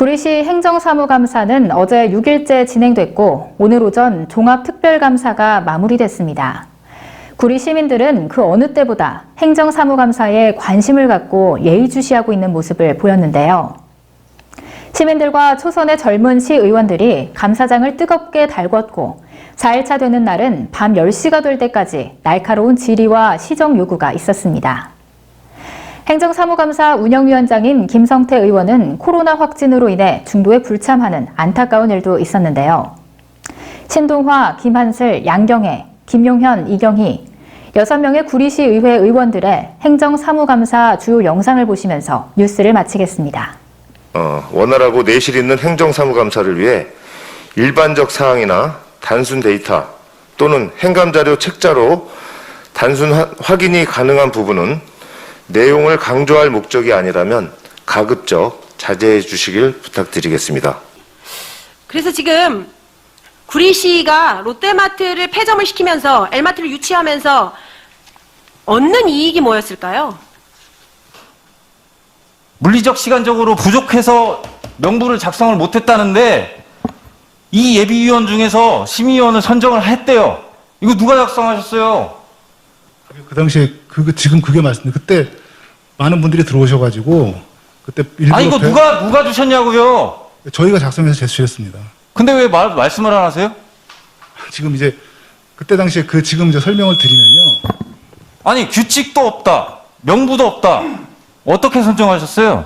구리시 행정사무감사는 어제 6일째 진행됐고 오늘 오전 종합특별감사가 마무리됐습니다. 구리 시민들은 그 어느 때보다 행정사무감사에 관심을 갖고 예의주시하고 있는 모습을 보였는데요. 시민들과 초선의 젊은 시의원들이 감사장을 뜨겁게 달궜고 4일차 되는 날은 밤 10시가 될 때까지 날카로운 질의와 시정 요구가 있었습니다. 행정사무감사 운영위원장인 김성태 의원은 코로나 확진으로 인해 중도에 불참하는 안타까운 일도 있었는데요. 신동화, 김한슬, 양경애, 김용현, 이경희, 6명의 구리시 의회 의원들의 행정사무감사 주요 영상을 보시면서 뉴스를 마치겠습니다. 어, 원활하고 내실 있는 행정사무감사를 위해 일반적 사항이나 단순 데이터 또는 행감자료 책자로 단순 하- 확인이 가능한 부분은 내용을 강조할 목적이 아니라면 가급적 자제해 주시길 부탁드리겠습니다. 그래서 지금 구리시가 롯데마트를 폐점을 시키면서 엘마트를 유치하면서 얻는 이익이 뭐였을까요? 물리적 시간적으로 부족해서 명부를 작성을 못했다는데 이 예비위원 중에서 심의위원을 선정을 했대요. 이거 누가 작성하셨어요? 그 당시에 그거 지금 그게 말씀드 그때 많은 분들이 들어오셔가지고 그때 일부러 아 이거 배- 누가 누가 주셨냐고요? 저희가 작성해서 제출했습니다. 근데 왜 말, 말씀을 안 하세요? 지금 이제 그때 당시에 그 지금 이제 설명을 드리면요. 아니 규칙도 없다, 명부도 없다. 어떻게 선정하셨어요?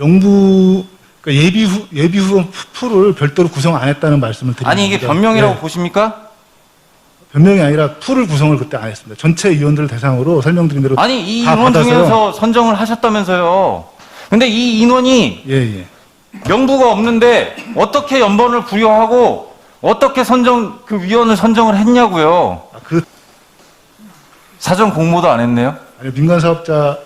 영부 그러니까 예비 후 예비 후 풀을 별도로 구성 안 했다는 말씀을 드립니다. 아니 이게 변명이라고 네. 보십니까? 변명이 아니라 풀을 구성을 그때 안 했습니다. 전체 위원들을 대상으로 설명드린 대로 아니 이 다 인원 받아서요. 중에서 선정을 하셨다면서요. 근데 이 인원이 예 예. 명부가 없는데 어떻게 연번을 부여하고 어떻게 선정 그 위원을 선정을 했냐고요. 아, 그 사전 공모도 안 했네요. 아니, 민간 사업자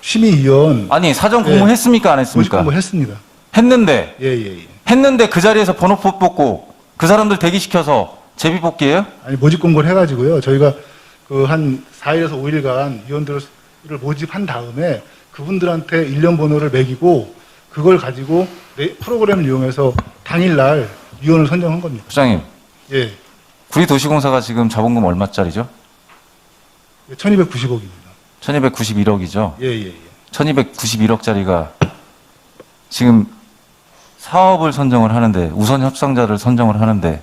심의위원 아니 사전 네. 공모했습니까 안 모집 했습니까? 공고 했습니다. 했는데 예 예 예. 했는데 그 자리에서 번호표 뽑고 그 사람들 대기시켜서 제비 뽑기예요? 아니 모집 공고를 해가지고요. 저희가 그 한 4일에서 5일간 위원들을 모집한 다음에 그분들한테 일련 번호를 매기고 그걸 가지고 내 프로그램을 이용해서 당일날 위원을 선정한 겁니다. 부장님, 예, 구리 도시공사가 지금 자본금 얼마짜리죠? 1,290억입니다. 1291억이죠. 예, 예, 예. 1291억짜리가 지금 사업을 선정을 하는데 우선 협상자를 선정을 하는데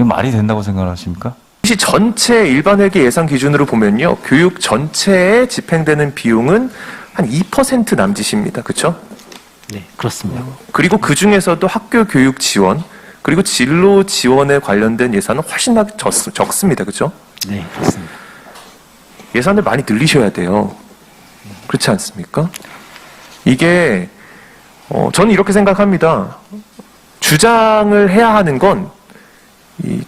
이거 말이 된다고 생각하십니까? 시 전체 일반 회계 예산 기준으로 보면요. 교육 전체에 집행되는 비용은 한 2% 남짓입니다. 그렇죠? 네, 그렇습니다. 그리고 그 중에서도 학교 교육 지원 그리고 진로 지원에 관련된 예산은 훨씬 더 적, 적습니다. 그렇죠? 네, 그렇습니다. 예산을 많이 늘리셔야 돼요. 그렇지 않습니까? 이게 어, 저는 이렇게 생각합니다. 주장을 해야 하는 건 이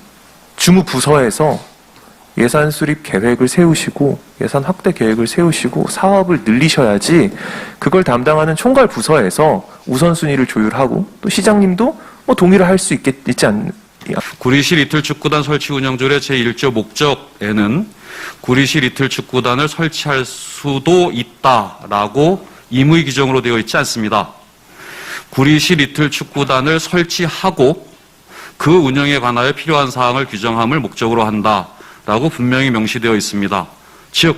주무 부서에서 예산 수립 계획을 세우시고 예산 확대 계획을 세우시고 사업을 늘리셔야지 그걸 담당하는 총괄 부서에서 우선순위를 조율하고 또 시장님도 뭐 동의를 할 수 있겠 있지 않. 구리시 리틀 축구단 설치 운영조례 제1조 목적에는 구리시 리틀 축구단을 설치할 수도 있다라고 임의 규정으로 되어 있지 않습니다. 구리시 리틀 축구단을 설치하고 그 운영에 관하여 필요한 사항을 규정함을 목적으로 한다라고 분명히 명시되어 있습니다. 즉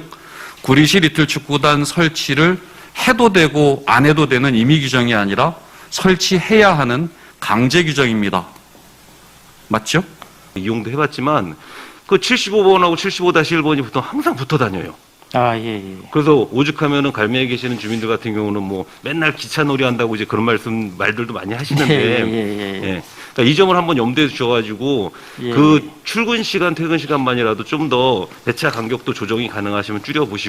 구리시 리틀 축구단 설치를 해도 되고 안 해도 되는 임의 규정이 아니라 설치해야 하는 강제 규정입니다. 맞죠? 이용도 해봤지만 그 75번하고 75-1번이 보통 항상 붙어 다녀요. 아, 예, 예. 그래서 오죽하면은 갈매에 계시는 주민들 같은 경우는 뭐 맨날 기차 놀이 한다고 이제 그런 말씀 말들도 많이 하시는데 예, 예, 예, 예. 예. 그러니까 이 점을 한번 염두에 두셔가지고 예, 그 출근 시간 퇴근 시간만이라도 좀 더 배차 간격도 조정이 가능하시면 줄여 보시고.